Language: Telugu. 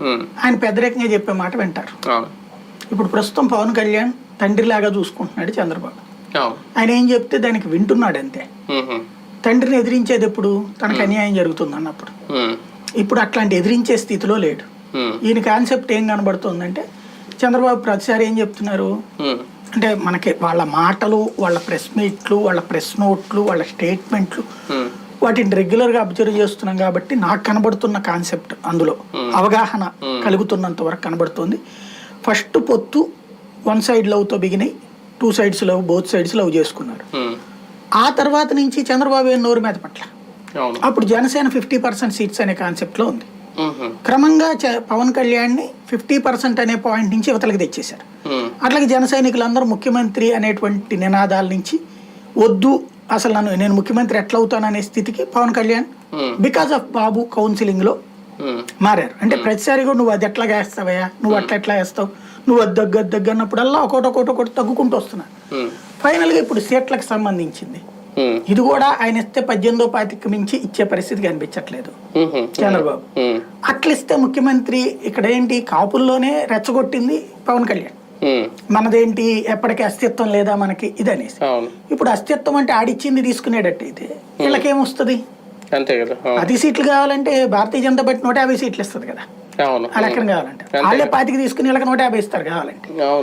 ఉమ్, ఆయన పెద్దరికంగా చెప్పే మాట వింటారు. ఇప్పుడు ప్రస్తుతం పవన్ కళ్యాణ్ తండ్రిలాగా చూసుకుంటున్నాడు చంద్రబాబు. ఆయన ఏం చెప్తే దానికి వింటున్నాడు అంతే. ఉహు, తండ్రిని ఎదిరించేది ఎప్పుడు? తనకు అన్యాయం జరుగుతుంది అన్నప్పుడు. ఇప్పుడు అట్లాంటి ఎదిరించే స్థితిలో లేడు. ఈయన కాన్సెప్ట్ ఏం కనబడుతుందంటే చంద్రబాబు ప్రతిసారి ఏం చెప్తున్నారు? అంటే మనకి వాళ్ళ మాటలు వాళ్ళ ప్రెస్ మీట్లు వాళ్ళ ప్రెస్ నోట్లు వాళ్ళ స్టేట్మెంట్లు వాటిని రెగ్యులర్గా అబ్జర్వ్ చేస్తున్నాం కాబట్టి నాకు కనబడుతున్న కాన్సెప్ట్ అందులో. అవగాహన కలుగుతున్నంత వరకు కనబడుతుంది. ఫస్ట్ పొత్తు వన్ సైడ్ లవ్తో బిగినాయి two sides love both sides love చేసుకున్నారు ఆ తర్వాత నుంచి చంద్రబాబు ఏం నోరు మీద పట్ల. అప్పుడు జనసేన ఫిఫ్టీ పర్సెంట్ సీట్స్ అనే కాన్సెప్ట్లో ఉంది. క్రమంగా పవన్ కళ్యాణ్ని ఫిఫ్టీ పర్సెంట్ అనే పాయింట్ నుంచి యువతలకి తెచ్చేశారు. ఉమ్, అట్లాగే జన సైనికులందరూ ముఖ్యమంత్రి అనేటువంటి నినాదాల నుంచి వద్దు అసలు నన్ను నేను ముఖ్యమంత్రి ఎట్లా అవుతాననే స్థితికి పవన్ కళ్యాణ్ బికాస్ ఆఫ్ బాబు కౌన్సిలింగ్లో ఉమ్, మారారు. అంటే ప్రతిసారి కూడా నువ్వు అది ఎట్లా వేస్తావయ్యా నువ్వు అట్లా ఎట్లా వేస్తావు నువ్వు అది దగ్గర దగ్గర అన్నప్పుడల్లా ఒకటి ఒకటి ఒకటి తగ్గుకుంటూ వస్తున్నా ఫైనల్గా ఇప్పుడు సీట్లకు సంబంధించింది. ఇది కూడా ఆయన ఇస్తే పద్దెనిమిదో పాతికి మించి ఇచ్చే పరిస్థితి కనిపించట్లేదు చంద్రబాబు. ఉమ్, అట్లా ఇస్తే ముఖ్యమంత్రి ఇక్కడ ఏంటి? కాపుల్లోనే రెచ్చగొట్టింది పవన్ కళ్యాణ్. మనదేంటి ఎప్పటికీ అస్తిత్వం లేదా మనకి ఇది అనేసి ఇప్పుడు అస్తిత్వం అంటే ఆడిచ్చింది తీసుకునేటట్టు అయితే వీళ్ళకేమొస్తుంది? అంతే కదా అవును. పది సీట్లు కావాలంటే భారతీయ జనతా పార్టీ నూట యాభై సీట్లు ఇస్తుంది కదా. ఆ లెక్కన కావాలంటే. వాళ్ళే పాతికి తీసుకుని వీళ్ళకి నూట యాభై ఇస్తారు కావాలంటే.